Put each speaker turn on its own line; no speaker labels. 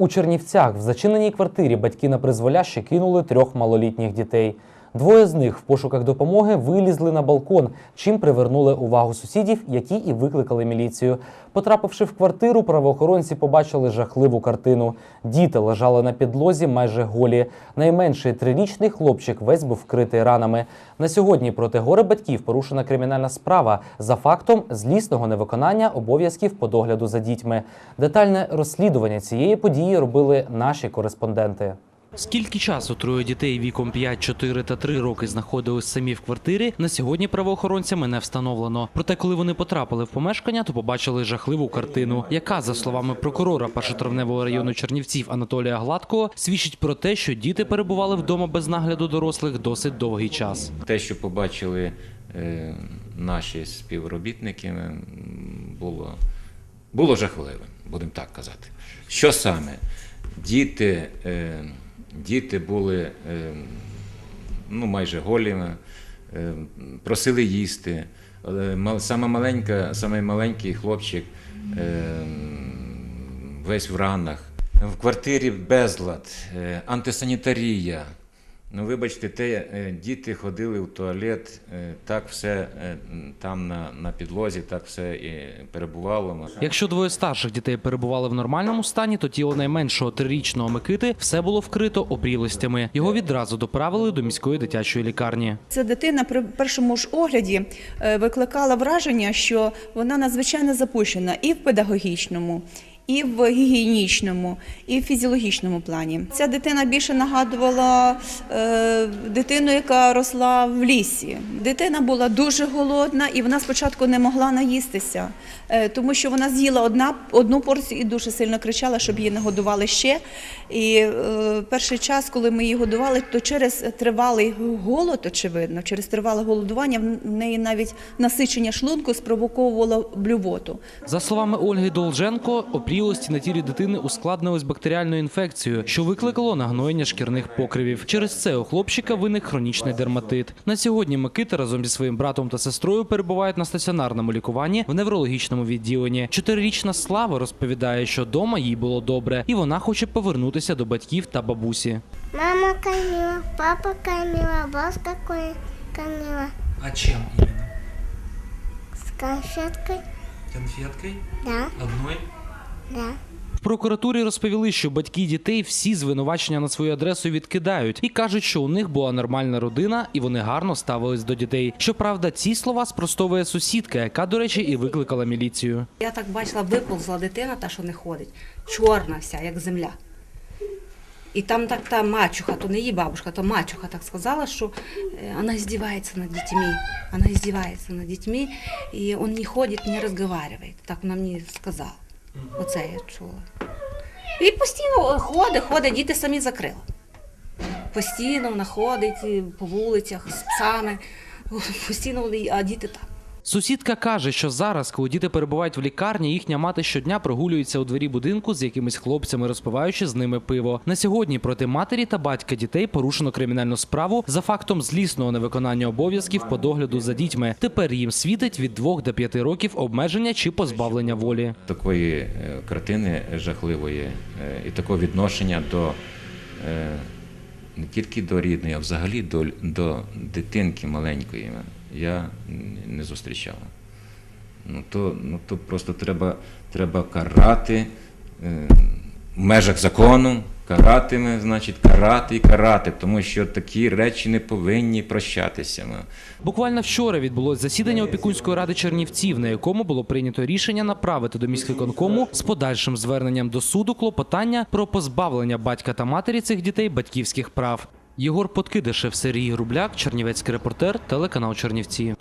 У Чернівцях в зачиненій квартирі батьки на призволяще кинули трьох малолітніх дітей. Двоє з них в пошуках допомоги вилізли на балкон, чим привернули увагу сусідів, які і викликали міліцію. Потрапивши в квартиру, правоохоронці побачили жахливу картину. Діти лежали на підлозі майже голі. Найменший трирічний хлопчик весь був вкритий ранами. На сьогодні проти горе батьків порушена кримінальна справа за фактом злісного невиконання обов'язків по догляду за дітьми. Детальне розслідування цієї події робили наші кореспонденти.
Скільки часу троє дітей віком 5, 4 та 3 роки знаходились самі в квартирі, на сьогодні правоохоронцями не встановлено. Проте, коли вони потрапили в помешкання, то побачили жахливу картину, яка, за словами прокурора першотравневого району Чернівців Анатолія Гладкого, свідчить про те, що діти перебували вдома без нагляду дорослих досить довгий час.
Те, що побачили е, наші співробітники, було, було жахливим, будемо так казати. Що саме? Діти, е, діти були е, ну, майже голі, е, просили їсти. Саме маленька, саме маленький хлопчик е, весь в ранах. В квартирі безлад, антисанітарія. Ну, вибачте, те, е, діти ходили в туалет, е, так все е, там на, на підлозі, так все і перебувало.
Якщо двоє старших дітей перебували в нормальному стані, то тіло найменшого трирічного Микити все було вкрито обрілостями. Його відразу доправили до міської дитячої лікарні.
Ця дитина при першому ж огляді викликала враження, що вона надзвичайно запущена і в педагогічному, і в гігієнічному, і в фізіологічному плані. Ця дитина більше нагадувала е, дитину, яка росла в лісі. Дитина була дуже голодна, і вона спочатку не могла наїстися, е, тому що вона з'їла одна, одну порцію і дуже сильно кричала, щоб її не годували ще. І е, перший час, коли ми її годували, то через тривалий голод, очевидно, через тривале голодування в неї навіть насичення шлунку спровоковувало блювоту.
За словами Ольги Долженко, опрілості на тілі дитини ускладнились бактеріальною інфекцією, що викликало нагноєння шкірних покривів. Через це у хлопчика виник хронічний дерматит. На сьогодні Микита разом зі своїм братом та сестрою перебувають на стаціонарному лікуванні в неврологічному відділенні. Чотирирічна Слава розповідає, що дома їй було добре, і вона хоче повернутися до батьків та бабусі.
Мама кормила, папа кормила, бабушка ко- кормила.
А чим іменно?
С конфеткой?
Конфеткою?
Да,
Одною?
Да.
В прокуратурі розповіли, що батьки дітей всі звинувачення на свою адресу відкидають і кажуть, що у них була нормальна родина і вони гарно ставились до дітей. Щоправда, ці слова спростовує сусідка, яка, до речі, і викликала міліцію.
Я так бачила, виповзла дитина, та що не ходить, чорна вся, як земля. І там так та мачуха, то не її бабушка, то мачуха так сказала, що е, вона здівається над дітьми. Вона здівається над дітьми, і він не ходить, не розмовляє. Так вона мені сказала. Оце я чула. І постійно ходить, ходить, діти самі закрили. Постійно вона ходить по вулицях з псами, постійно, а діти там.
Сусідка каже, що зараз, коли діти перебувають в лікарні, їхня мати щодня прогулюється у двері будинку з якимись хлопцями, розпиваючи з ними пиво. На сьогодні проти матері та батька дітей порушено кримінальну справу за фактом злісного невиконання обов'язків по догляду за дітьми. Тепер їм світить від 2 до 5 років обмеження чи позбавлення волі.
Такої е, картини жахливої е, і такого відношення до е, не тільки до рідної, а взагалі до, до дитинки маленької я не зустрічав. Ну то, ну, то просто треба, треба карати е, в межах закону, каратиме, значить, карати і карати, тому що такі речі не повинні прощатися.
Буквально вчора відбулось засідання опікунської ради Чернівців, на якому було прийнято рішення направити до міськвиконкому з подальшим зверненням до суду клопотання про позбавлення батька та матері цих дітей батьківських прав. Єгор Подкидишев, Сергій Грубляк, Чернівецький репортер, телеканал Чернівці.